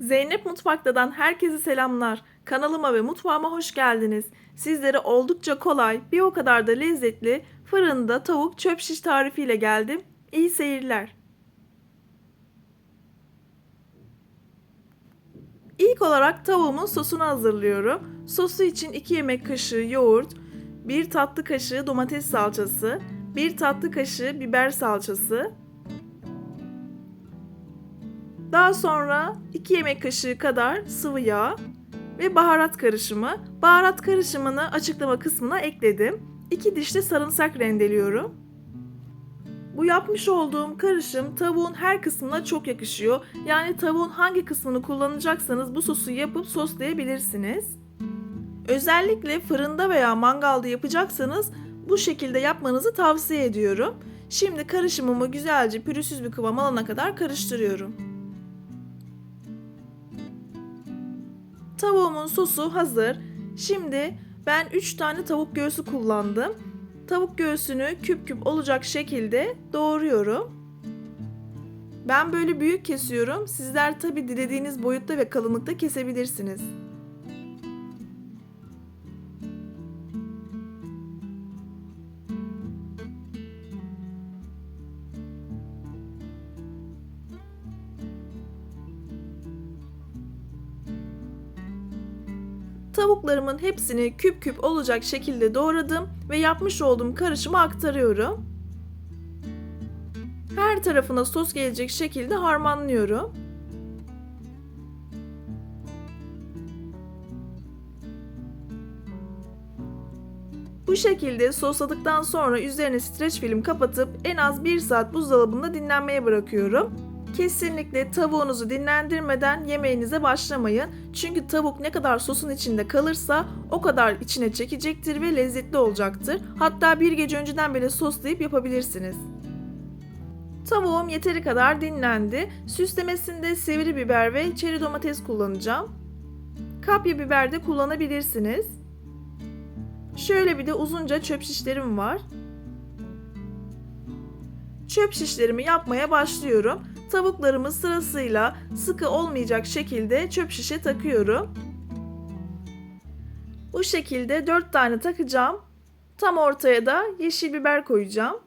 Zeynep Mutfakta'dan herkese selamlar. Kanalıma ve mutfağıma hoş geldiniz. Sizlere oldukça kolay, bir o kadar da lezzetli fırında tavuk çöp şiş tarifiyle geldim. İyi seyirler. İlk olarak tavuğumun sosunu hazırlıyorum. Sosu için 2 yemek kaşığı yoğurt, 1 tatlı kaşığı domates salçası, 1 tatlı kaşığı biber salçası, daha sonra 2 yemek kaşığı kadar sıvı yağ ve baharat karışımı. Baharat karışımını açıklama kısmına ekledim. 2 diş de sarımsak rendeliyorum. Bu yapmış olduğum karışım tavuğun her kısmına çok yakışıyor. Yani tavuğun hangi kısmını kullanacaksanız bu sosu yapıp soslayabilirsiniz. Özellikle fırında veya mangalda yapacaksanız bu şekilde yapmanızı tavsiye ediyorum. Şimdi karışımımı güzelce pürüzsüz bir kıvam alana kadar karıştırıyorum. Tavuğumun sosu hazır. Şimdi ben 3 tane tavuk göğsü kullandım. Tavuk göğsünü küp küp olacak şekilde doğruyorum. Ben böyle büyük kesiyorum. Sizler tabi dilediğiniz boyutta ve kalınlıkta kesebilirsiniz. Tavuklarımın hepsini küp küp olacak şekilde doğradım ve yapmış olduğum karışımı aktarıyorum. Her tarafına sos gelecek şekilde harmanlıyorum. Bu şekilde sosladıktan sonra üzerine streç film kapatıp en az 1 saat buzdolabında dinlenmeye bırakıyorum. Kesinlikle tavuğunuzu dinlendirmeden yemeğinize başlamayın. Çünkü tavuk ne kadar sosun içinde kalırsa o kadar içine çekecektir ve lezzetli olacaktır. Hatta bir gece önceden bile soslayıp yapabilirsiniz. Tavuğum yeteri kadar dinlendi. Süslemesinde sivri biber ve çeri domates kullanacağım. Kapya biber de kullanabilirsiniz. Şöyle bir de uzunca çöp şişlerim var. Çöp şişlerimi yapmaya başlıyorum. Tavuklarımı sırasıyla sıkı olmayacak şekilde çöp şişe takıyorum. Bu şekilde 4 tane takacağım. Tam ortaya da yeşil biber koyacağım.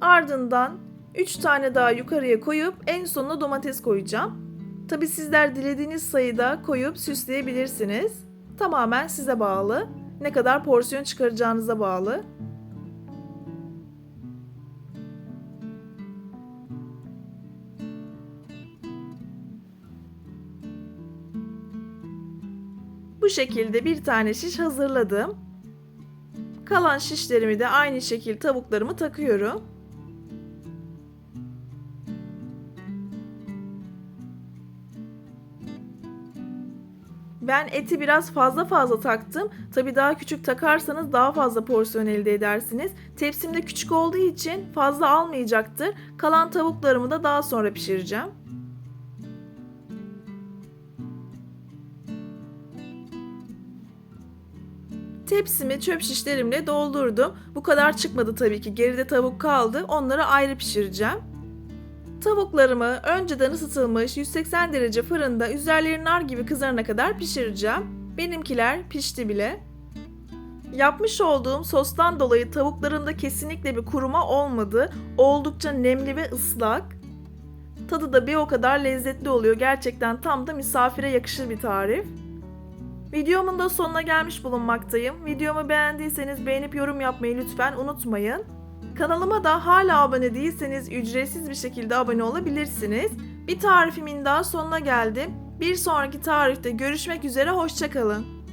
Ardından 3 tane daha yukarıya koyup en sonuna domates koyacağım. Tabi sizler dilediğiniz sayıda koyup süsleyebilirsiniz. Tamamen size bağlı. Ne kadar porsiyon çıkaracağınıza bağlı. Bu şekilde bir tane şiş hazırladım. Kalan şişlerimi de aynı şekilde tavuklarımı takıyorum. Ben eti biraz fazla fazla taktım. Tabi daha küçük takarsanız daha fazla porsiyon elde edersiniz. Tepsimde küçük olduğu için fazla almayacaktır. Kalan tavuklarımı da daha sonra pişireceğim. Tepsimi çöp şişlerimle doldurdum. Bu kadar çıkmadı tabii ki. Geride tavuk kaldı. Onları ayrı pişireceğim. Tavuklarımı önceden ısıtılmış 180 derece fırında üzerleri nar gibi kızarana kadar pişireceğim. Benimkiler pişti bile. Yapmış olduğum sostan dolayı tavuklarımda kesinlikle bir kuruma olmadı. Oldukça nemli ve ıslak. Tadı da bir o kadar lezzetli oluyor. Gerçekten tam da misafire yakışır bir tarif. Videomun da sonuna gelmiş bulunmaktayım. Videomu beğendiyseniz beğenip yorum yapmayı lütfen unutmayın. Kanalıma da hala abone değilseniz ücretsiz bir şekilde abone olabilirsiniz. Bir tarifimin daha sonuna geldim. Bir sonraki tarifte görüşmek üzere hoşçakalın.